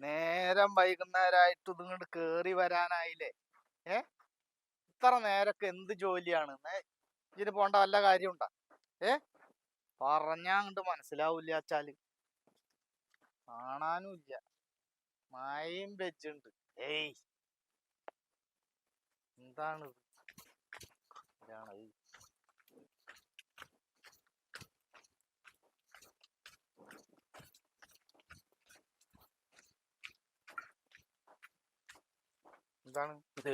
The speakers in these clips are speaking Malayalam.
നേരം വൈകുന്നേരമായിട്ട് ഇതുങ്ങോട്ട് കേറി വരാനായില്ലേ? ഏ? ഇത്ര നേരൊക്കെ എന്ത് ജോലിയാണ്? ഇതിന് പോണ്ട വല്ല കാര്യമുണ്ടാ? ഏ? പറഞ്ഞാ അങ്ങോട്ട് മനസ്സിലാവൂല വെച്ചാൽ കാണാനും ഇല്ല മഴയും വെച്ചുണ്ട് ഏയ്. എന്താണ് ഇത്? ഇതാണ് എന്താണ് ഇത്?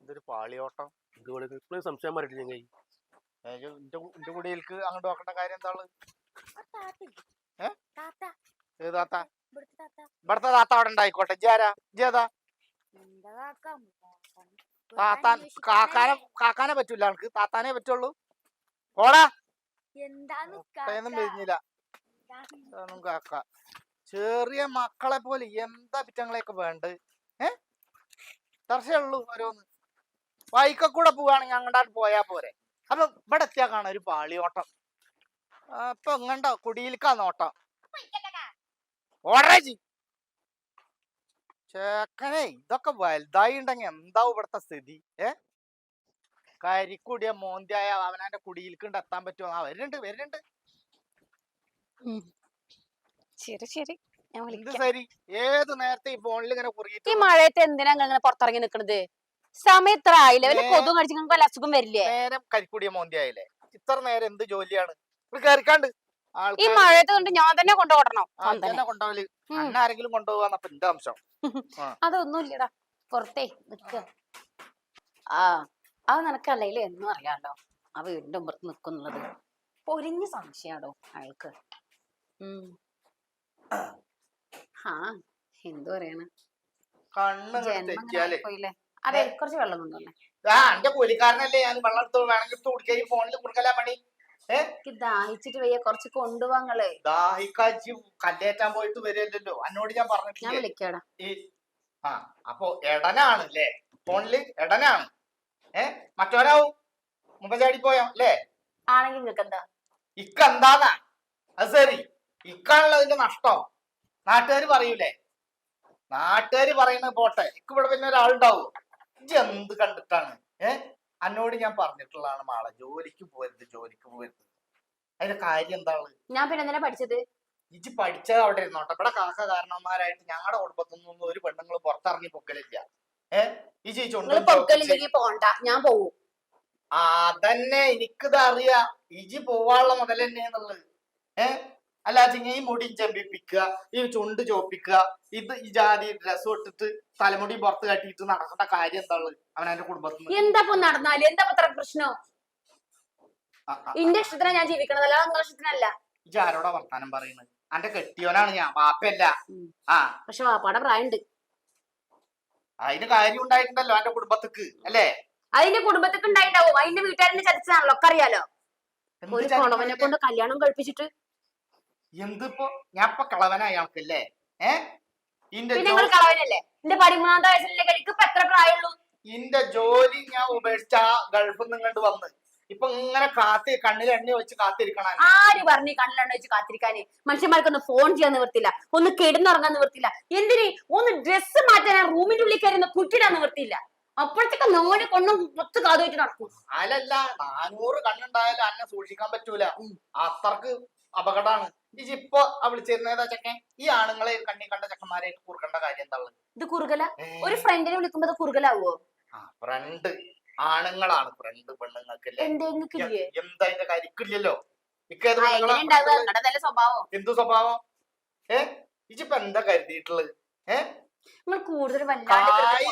ഇതൊരു പാളിയോട്ടം. ഇതുപോലെ ഇപ്പോഴും സംശയം മാറിയിട്ടില്ല ഞങ്ങൾ എന്റെ ഇന്റെ കു- ഇന്റെ കുടിയിലേക്ക് അങ്ങോട്ട് നോക്കേണ്ട കാര്യം എന്താണ്? ഏത് താത്ത. ഇവിടുത്തെ താത്ത അവിടെ ഉണ്ടായിക്കോട്ടെ. എന്താ കാക്ക താത്താൻ കാക്കാനെ കാക്കാനെ പറ്റൂല എനിക്ക് താത്താനേ പറ്റുള്ളൂ. ഓടാ. എന്താന്ന് ഒന്നും കാക്ക. ചെറിയ മക്കളെ പോലെ എന്താ പിറ്റങ്ങളെയൊക്കെ വേണ്ടത്? ഏ? ഉള്ളൂ ഓരോന്ന്. വൈക്കക്കൂടെ പോവുകയാണെങ്കിൽ അങ്ങോട്ട് പോയാ പോരെ. അപ്പൊ ഇവിടെ എത്തിയാ കാണാം ഒരു പാളിയോട്ടം. അപ്പൊ എങ്ങണ്ട കുടിയിലേക്കാ നോട്ടം. ഓടേജി ചേക്കനെ ഇതൊക്കെ വലുതായി ഉണ്ടെങ്കി എന്താവും ഇവിടുത്തെ സ്ഥിതി? ഏ? കരിക്കുടിയ മോന്തിയായ അവനാന്റെ കുടിയിലേക്ക് എത്താൻ പറ്റുമോ? ആ വരുന്നുണ്ട് വരുന്നുണ്ട്. ശരി ശരി. എന്ത് സരി? ഏത് നേരത്തെ ഈ ഫോണിൽ ഇങ്ങനെ ഈ മഴയത്ത് എന്തിനാ ഇങ്ങനെ പുറത്തിറങ്ങി നിക്കണത്? സമയം ഇത്ര ആയില്ലേ? വല്ല നേ- കൊതു കടിച്ച് നിങ്ങൾക്ക് വല്ല അസുഖം വരില്ലേ? നേരം കരിക്കുടിയ മോന്തിയായില്ലേ? ഇത്ര നേരം എന്ത് ജോലിയാണ്? ഇവിടെ കയറിക്കാണ്ട്. ഈ മഴയത്ത് കൊണ്ട് ഞാൻ തന്നെ കൊണ്ടുപോകൽ. അന്ന ആരെങ്കിലും എന്റെ അംശം. അതൊന്നുമില്ലടാ പുറത്തേ നിക്ക. ആ അത് നിനക്കല്ലേ എന്നും അറിയാലോ. ആ വീടിന്റെ മുമ്പത്ത് നിക്കുന്നുള്ളത്. പൊരിഞ്ഞ സംശയാടോ അയാൾക്ക്? ഉം. ആ എന്തു പറയണ? കണ്ണ് ഇങ്ങട് പോയില്ലേ അതെ കുറച്ച് വെള്ളം കൊണ്ടുവന്നേ. ആ എന്റെ കൂലിക്കാരനല്ലേ? ഞാൻ വെള്ളം എടുത്ത് വേണമെങ്കിൽ എടുത്ത് കുടിക്കാൻ ഈ ഫോണിൽ കൊടുക്കലാ പണി. എനിക്ക് ദാഹിച്ചിട്ട് വയ്യ. കുറച്ച് കൊണ്ടുപോങ്ങളെ ദാഹിക്കാച്ചി കല്ലേറ്റാൻ പോയിട്ട് വരുമല്ലോ അന്നോട് ഞാൻ ഞാൻ പറഞ്ഞിട്ടില്ലേ? വിളിക്കാടാ. ആ അപ്പൊ എടനാണ് അല്ലേ ഫോണിൽ എടനാണ്. ഏ? മറ്റോരാവും മുമ്പ് ചാടി പോയോ? അല്ലേ? ആണെങ്കിൽ നിനക്കെന്താ ഇക്കെന്താന്നാ അത് ശരി. ഇക്കാണല്ലോ അതിന്റെ നഷ്ടം. നാട്ടുകാര് പറയൂലേ? നാട്ടുകാര് പറയുന്നത് പോട്ടെ. എനിക്ക് ഇവിടെ പിന്നെ ഒരാളുണ്ടാവും? ഇജ്ജ് എന്ത് കണ്ടിട്ടാണ്? ഏ? അന്നോട് ഞാൻ പറഞ്ഞിട്ടുള്ളതാണ് മാളെ. ജോലിക്ക് പോരുത് ജോലിക്ക് പോരുത്. അതിന്റെ കാര്യം എന്താണ്? ഞാൻ പിന്നെ എന്തിനാ പഠിച്ചത്? ഇജ്ജ് പഠിച്ചത് അവിടെ ഇരുന്നോട്ടെ ഇവിടെ കാക്ക കാരണന്മാരായിട്ട് ഞങ്ങളുടെ കുടുംബത്തിനൊന്നും ഒരു പെണ്ണുങ്ങൾ പുറത്തിറങ്ങി പൊക്കലില്ല. ഏ? ഇജ്ജ് പൊക്കലില്ലെങ്കിൽ പോണ്ട. ഞാൻ പോവും. അതന്നെ എനിക്കിത് അറിയാ ഇജി പോവാനുള്ള മുതൽ തന്നെയാന്നുള്ളത് ഏ? അല്ല ചിങ്ങ ഈ മുടി ചെമ്പിപ്പിക്കുക ഈ ചുണ്ട് ചോപ്പിക്കുക ഇത് ഈ ജാതി ഡ്രസ് ഇട്ടിട്ട് തലമുടി പുറത്ത് കട്ടിയിട്ട് നടക്കേണ്ട കാര്യം എന്താണ് അവൻ എന്റെ കുടുംബത്തിൽ എന്താ നടന്നാൽ? എന്താ ഇത്ര പ്രശ്നം? ഇന്റെ ഇഷ്ടത്തിനാ ഞാൻ ജീവിക്കണത് അല്ലാതെ നിങ്ങളുടെ ഇഷ്ടത്തിനല്ല. ഇജി ആരോടാ വർത്താനം പറയുന്നത് അന്റെ കെട്ടിയോനാണ് ഞാൻ വാപ്പയല്ല. ആ. പക്ഷെ വാപ്പാടെ പ്രായണ്ട്. അതിന് കാര്യം ഉണ്ടായിട്ടുണ്ടല്ലോ അന്റെ കുടുംബത്തിക്ക് അല്ലേ? അതിന്റെ കുടുംബത്തിക്ക് ഉണ്ടായിണ്ടാവും. അതിന്റെ വീട്ടുകാരനെ ചതിച്ചതാണല്ലോ ഒക്കെ അറിയാലോ? ഒരു കൊണവനെ കൊണ്ട് കല്യാണം കഴിപ്പിച്ചിട്ട് എന്തിപ്പോ? ഞാൻ ഇപ്പൊ കളവനാ അയാൾക്കല്ലേ ഏ? ഇന്റെ പിന്നെ ജോ- നിങ്ങൾ കളവനല്ലേ? എന്റെ പതിമൂന്നാമത്തെ വയസ്സിലെ കഴിക്ക് ഇപ്പൊ എത്ര പ്രായമുള്ളൂ? ഇന്റെ ജോലി ഞാൻ ഉപേക്ഷിച്ച ആ ഗൾഫിൽ നിങ്ങോട്ട് വന്ന്. ഇപ്പൊ ഇങ്ങനെ കാത്തി കണ്ണിൽ എണ്ണ വെച്ച് കാത്തിരിക്കണം ആര് പറഞ്ഞു കണ്ണിലെണ്ണ വെച്ച് കാത്തിരിക്കാന്? മനുഷ്യന്മാർക്കൊന്ന് ഫോൺ ചെയ്യാൻ നിവർത്തില്ല. ഒന്ന് കിടന്നുറങ്ങാൻ നിവർത്തില്ല. എന്തിന്? ഒന്ന് ഡ്രസ്സ് മാറ്റാൻ റൂമിന്റെ ഉള്ളിൽ കയറി ഒന്ന് കുറ്റിടാൻ നിവർത്തിയില്ല. അപ്പോഴത്തേക്ക് നോനെ കൊണ്ടും പൊത്ത് കാതു വെച്ചിട്ട് നടക്കും. അല്ലല്ല നാനൂറ് കണ്ണുണ്ടായാലും അന്നെ സൂക്ഷിക്കാൻ പറ്റൂല. അത്രയ്ക്ക് അപകടമാണ്. ഇപ്പൊ വിളിച്ചിരുന്നേതാ ചെക്കൻ? ഈ ആണുങ്ങളെ കണ്ണി കണ്ട ചക്കന്മാരെ കുറുക്കേണ്ട കാര്യം എന്താ ഇത് കുറുകല ഒരു ഫ്രണ്ടിനെ വിളിക്കുമ്പോ കുറുകലാവോ ആ ഫ്രണ്ട് ആണുങ്ങളാണ് ഫ്രണ്ട് പെണ്ണുങ്ങൾക്ക് എന്താ ഇതിന്റെ കാര്യം? ഇക്കില്ലല്ലോ ഇക്കേത് ആ എങ്ങനെ ഉണ്ടാവുക? നിങ്ങളുടെ നല്ല സ്വഭാവം. എന്തു സ്വഭാവം? ഏ? ഇജിപ്പ എന്താ കരുതിയിട്ടുള്ളത്? ഏ? നിങ്ങൾ കൂടുതൽ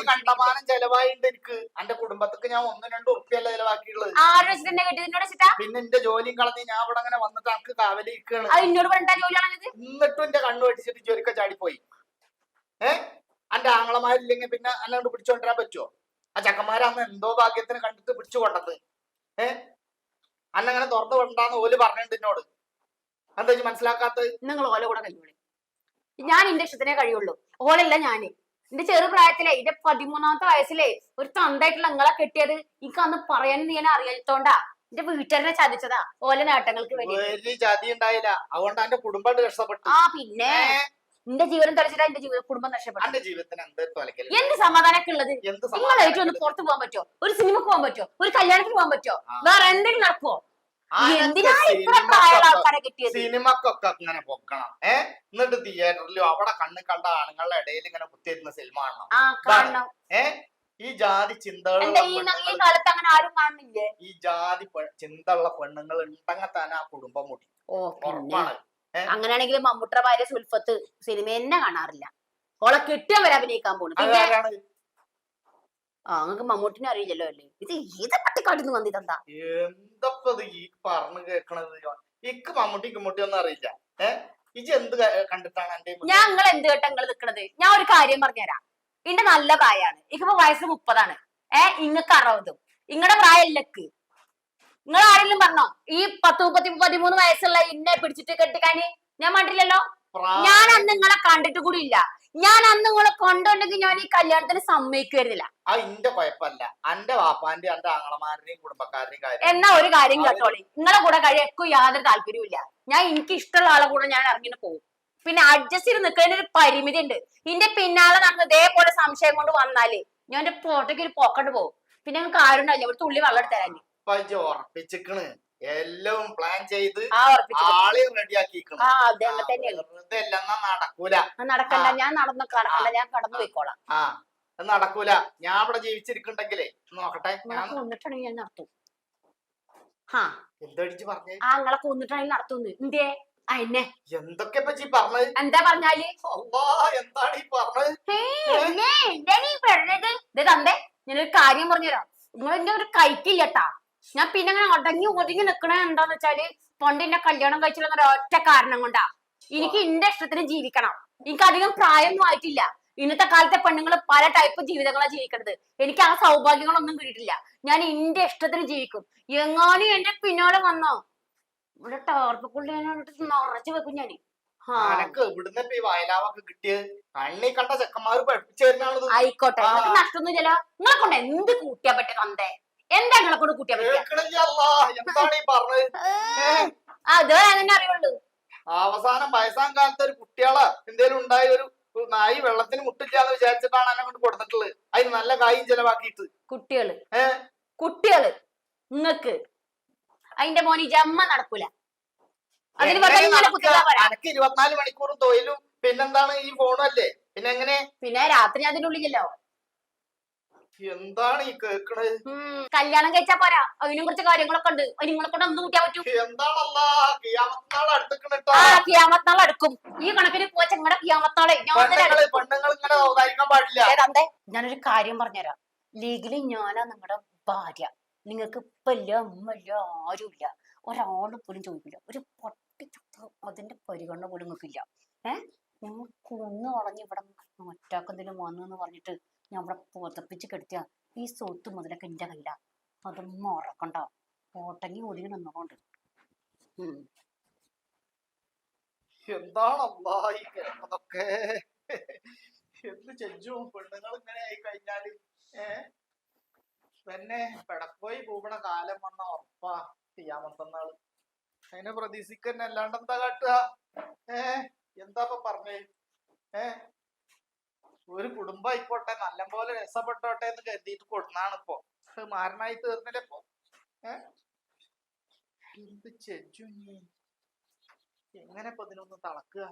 കണ്ടമാനം ചെലവായിണ്ട് എനിക്ക് എന്റെ കുടുംബത്തിക്ക് ഞാൻ ഒന്നും രണ്ടും ഉറുപ്പിയല്ല ചെലവാക്കിയുള്ളത്. ആരുടെ വെച്ചിട്ട് എന്നെ കെട്ടി നിന്നോട് വെച്ചിട്ടാ? പിന്നെ എന്റെ ജോലിയും കളഞ്ഞ് ഞാൻ ഇവിടെ അങ്ങനെ വന്നിട്ട് എനിക്ക് കാവലിരിക്കാണ് അത് എന്നോട് പറഞ്ഞിട്ടാ ജോലി ആണെന്നത് എന്നിട്ടും എന്റെ കണ്ണു വെട്ടിച്ചിട്ട് ജോലിക്ക ചാടിപ്പോയി. ഏ? എന്റെ ആങ്ങളമാരില്ലെങ്കിൽ പിന്നെ അല്ലാണ്ട് പിടിച്ചോണ്ടിരാൻ പറ്റുമോ ആ ചക്കന്മാരാന്ന് എന്തോ ഭാഗ്യത്തിന് കണ്ടിട്ട് പിടിച്ചു കൊണ്ടത്. ഏ? അന്നങ്ങനെ തുറന്നു കൊണ്ടാന്ന് ഓൽ പറഞ്ഞിട്ടുണ്ട് എന്നോട് എന്താ മനസ്സിലാക്കാത്തത്? നിങ്ങൾ ഓല കൂടെ കഴിയുള്ളൂ ഞാൻ എന്റെ ഇഷ്ടത്തിനേ കഴിയുള്ളൂ. ഓളല്ല ഞാൻ. എന്റെ ചെറുപ്രായത്തിലെ ഇതെ എന്റെ പതിമൂന്നാമത്തെ വയസ്സിലെ ഒരു തന്തായിട്ടുള്ള നിങ്ങളെ കെട്ടിയത് എനിക്ക് അന്ന് പറയാൻ നീ എന്നെ അറിയാത്തോണ്ടാ. എന്റെ വീട്ടുകാരനെ ചതിച്ചതാ ഓല നേട്ടങ്ങൾക്ക് വേണ്ടി. ചതി ഉണ്ടായില്ല അതുകൊണ്ട് എന്റെ കുടുംബം രക്ഷപ്പെട്ടു. ആ പിന്നെ എന്റെ ജീവനം തളിച്ചിട്ടാ എന്റെ ജീവിതം കുടുംബം നഷ്ടപ്പെട്ടു. എന്ത് സമാധാനമൊക്കെ ഉള്ളത് നിങ്ങളായിട്ട് ഒന്ന് പുറത്ത് പോകാൻ പറ്റുമോ ഒരു സിനിമക്ക് പോകാൻ പറ്റുമോ ഒരു കല്യാണത്തിന് പോകാൻ പറ്റുമോ. വേറെ എന്തെങ്കിലും ഇത്ര സിനിമക്കൊക്കെ- ഇങ്ങനെ പൊക്കണം. ഏ? എന്നിട്ട് തിയേറ്ററിലും അവിടെ കണ്ണ് കണ്ട ആണുങ്ങളുടെ ഇടയിൽ ഇങ്ങനെ കുത്തിയിരുന്ന സിനിമ കാണണം. ഏ? ഈ ജാതി ചിന്തകൾ ഈ ജാതി ചിന്തയുള്ള പെണ്ണുങ്ങൾ ഉണ്ടെങ്കിൽ തന്നെ ആ കുടുംബം മുടി. ഉറപ്പാണ്. അങ്ങനെയാണെങ്കിൽ മമ്മൂട്ടറ ഭാര്യ സുൽഫത്ത് സിനിമ തന്നെ കാണാറില്ല. ഓളെ കിട്ടിയവരെ അഭിനയിക്കാൻ പോണു. അതാരാണ്? ആ നിങ്ങൾക്ക് മമ്മൂട്ടിനെ അറിയില്ലല്ലോ അല്ലേ? ഇത് ഏത് പട്ടിക്കാട്ടിന്ന് വന്നിതെന്താ എന്തപ്പത് ഈ പറഞ്ഞു കേക്കണത്? ഇക്ക് മമ്മൂട്ടി കുമ്മൂട്ടി ഒന്നും അറിയില്ല. ഏ? ഇജ് എന്ത് കണ്ടിട്ടാണ് എന്റെ നിങ്ങൾ എന്ത് കേട്ടാ നിങ്ങൾ നിക്കണത്? ഞാൻ ഒരു കാര്യം പറഞ്ഞുതരാം. ഇന്റെ നല്ല പ്രായമാണ് ഇക്കിപ്പോ വയസ്സ് മുപ്പതാണ്. ഏ? ഇങ്ങക്ക് അറുപതും. ഇങ്ങടെ പ്രായല്ലക്ക്. നിങ്ങൾ ആരെങ്കിലും പറഞ്ഞോ? ഈ പത്ത് മുപ്പത്തി പതിമൂന്ന് വയസ്സുള്ള ഇന്നെ പിടിച്ചിട്ട് കെട്ടിക്കാന് ഞാൻ കണ്ടില്ലല്ലോ. പ്രായം- ഞാൻ അന്ന് നിങ്ങളെ കണ്ടിട്ട് കൂടി ഇല്ല. ഞാൻ അന്ന് നിങ്ങളെ കൊണ്ടുണ്ടെങ്കിൽ ഞാൻ ഈ കല്യാണത്തിന് സമ്മതിക്കുമായിരുന്നില്ല. ആ ഇന്റെ കുഴപ്പല്ല എന്റെ വാപ്പാന്റെ എന്റെ ആങ്ങളമാരുടെയും കുടുംബക്കാരുടെയും കാര്യം. എന്നാ ഒരു കാര്യം കേട്ടോളി. നിങ്ങളെ കൂടെ കഴിയക്കും യാതൊരു താല്പര്യമില്ല ഞാൻ എനിക്ക് ഇഷ്ടമുള്ള ആളെ കൂടെ ഞാൻ ഇറങ്ങിന് പോകും. പിന്നെ അഡ്ജസ്റ്റ് ചെയ്ത് നിൽക്കുന്നതിന് ഒരു പരിമിതി ഉണ്ട്. ഇന്റെ പിന്നാലെ നടന്ന് ഇതേപോലെ സംശയം കൊണ്ട് വന്നാൽ ഞാൻ എന്റെ പോട്ടയ്ക്ക് ഒരു പോക്കണ്ട് പോകും. പിന്നെ ഞങ്ങൾക്ക് ആരുണ്ടാവില്ല ഒരു തുള്ളി വെള്ളം എടുത്ത് തരാൻ. ഇപ്പൊ ഉറപ്പിച്ചിക്കണ്. എല്ലാം പ്ലാൻ ചെയ്ത് ആളെയും റെഡിയാക്കിക്കണ് എല്ലാം നടക്കൂല. നടക്കണ്ട ഞാൻ നടന്ന് കടക്കണ്ട ഞാൻ കടന്നു പോയിക്കോളാം. ആ നടക്കൂല. ഞാൻ ഇവിടെ ജീവിച്ചിരിക്കണ്ടെങ്കിലേ നോക്കട്ടെ. ഞാൻ കൊന്നിട്ടാണെങ്കിൽ ഞാൻ നടത്തും. ഹാ. എന്തടിച്ച് പറഞ്ഞേ? ആ നിങ്ങളെ കൊന്നിട്ടാണെങ്കിൽ നടത്തുന്നു. എന്തേ? ആ എന്തൊക്കെ പറഞ്ഞത്? എന്താ പറഞ്ഞാൽ? എന്താണ് ഈ പറഞ്ഞത്? ഞാനൊരു കാര്യം പറഞ്ഞുതരാം. നിങ്ങൾ എന്റെ ഒരു കൈക്കില്ലട്ടാ? ഞാൻ പിന്നെ അങ്ങനെ അടങ്ങി ഒതുങ്ങി നിൽക്കണേ എന്താന്ന് വെച്ചാൽ പണ്ട് എന്നെ കല്യാണം കഴിച്ചില്ലെന്ന ഒറ്റ കാരണം കൊണ്ടാ. എനിക്ക് എന്റെ ഇഷ്ടത്തിന് ജീവിക്കണം. എനിക്ക് അധികം പ്രായമൊന്നും ആയിട്ടില്ല. ഇന്നത്തെ കാലത്തെ പെണ്ണുങ്ങൾ പല ടൈപ്പ് ജീവിതങ്ങളാണ് ജീവിക്കണത്. എനിക്ക് ആ സൗഭാഗ്യങ്ങളൊന്നും കിട്ടിയിട്ടില്ല. ഞാൻ എന്റെ ഇഷ്ടത്തിന് ജീവിക്കും. എങ്ങാനും എന്റെ പിന്നാലെ വന്നോ? ഇവിടെ ടോർപ്പക്കുള്ളി നിറച്ചു വെക്കും ആ അനക്ക് ഇവിടുന്ന് ഈ വയലാവൊക്കെ കിട്ടിയത് കണ്ണി കണ്ട പഠിപ്പിച്ചു ആയിക്കോട്ടെ. നഷ്ടമൊന്നുമില്ലല്ലോ നിങ്ങളെ കൊണ്ട് എന്ത് കൂട്ടിയാ പറ്റേ തന്തേ? എന്താ നിങ്ങളെ കൊണ്ട് കൂട്ടിയാ അത് അറിയുള്ളൂ അവസാനം വയസ്സാം കാലത്ത് ഒരു കുട്ടികളെ എന്തേലും ഉണ്ടായ ഒരു നായി വെള്ളത്തിന് മുട്ടില്ലാന്ന് വിചാരിച്ചിട്ടാണ് എന്നെ കൊണ്ട് കൊടുത്തിട്ടുള്ളത്. അതിന് നല്ല കായും ചെലവാക്കിയിട്ട്. കുട്ടികൾ. കുട്ടികൾ നിങ്ങക്ക് അതിന്റെ മോനി ജമ്മ നടക്കൂല? അനക്ക് ഇരുപത്തിനാല് മണിക്കൂറും തൊഴിലും പിന്നെന്താണ് ഈ ഫോണും അല്ലേ? പിന്നെ എങ്ങനെ? പിന്നെ രാത്രി അതിനുള്ളിലല്ലോ ഉള്ളിലല്ലോ എന്താണ് ഈ കേക്കണത് കല്യാണം കഴിച്ചാ പോരാ. അതിനും കുറച്ച് കാര്യങ്ങളൊക്കെ ഉണ്ട്. നിങ്ങളെ കൊണ്ട് ഒന്നും കൂട്ടിയാ പറ്റൂ? എന്താണല്ലാ? കിയാമത്തിനാൾ അടുത്തിക്കണിട്ടോ ആ കിയാമത്താൾ അടുക്കും. ഈ കണക്കിന് പോച്ചങ്ങടെ കിയാമത്താളെ. പെണ്ണുങ്ങൾ ഇങ്ങനെ ഔദാരിക്കാൻ പാടില്ല. ഞാനൊരു കാര്യം പറഞ്ഞുതരാം. ലീഗലി ഞാനാ നിങ്ങളുടെ ഭാര്യ. നിങ്ങൾക്ക് ഇപ്പല്ല ഉമ്മല്ല ആരുമില്ല ഒരാളും പോലും ചോദിക്കില്ല ഒരു പൊട്ടി അതിന്റെ പരിഗണന പോലും നിങ്ങൾക്കില്ല. ഏഹ് ഞങ്ങൾ കുന്നു വളഞ്ഞ് ഇവിടെ മറ്റാക്കെന്തെങ്കിലും വന്നു എന്ന് പറഞ്ഞിട്ട് ഞാൻ ഇവിടെ പുതപ്പിച്ച് കെടുത്തിയ. ഈ സ്വത്ത് മുതലൊക്കെ എന്റെ കയ്യില. അതൊന്നും മറക്കണ്ട ഓട്ടങ്ങി ഒതുങ്ങി നിന്നുകൊണ്ട് എന്താണൊക്കെ എന്ത് ചെജ്ജും പെണ്ണുങ്ങൾ ഇങ്ങനെ ആയി കഴിഞ്ഞാൽ? ഏ? പിന്നെ പെടക്കോയി കൂടണ കാലം വന്ന ഉറപ്പാ ചെയ്യാമത്തന്നാൾ അതിനെ പ്രതീക്ഷിക്കന്നെ അല്ലാണ്ട് എന്താ കാട്ടുക? ഏ? എന്താ പറഞ്ഞേ? ഏ? ഒരു കുടുംബം ആയിക്കോട്ടെ നല്ലപോലെ രസപ്പെട്ടോട്ടെ എന്ന് കരുതിയിട്ട് കൊടുന്നാണ് ഇപ്പൊ മാരനായി തീർന്നില്ല ഇപ്പൊ? ഏഹ് എന്ത് ചെജു എങ്ങനെ ഇപ്പൊ ഇതിനൊന്ന് തളക്കുക?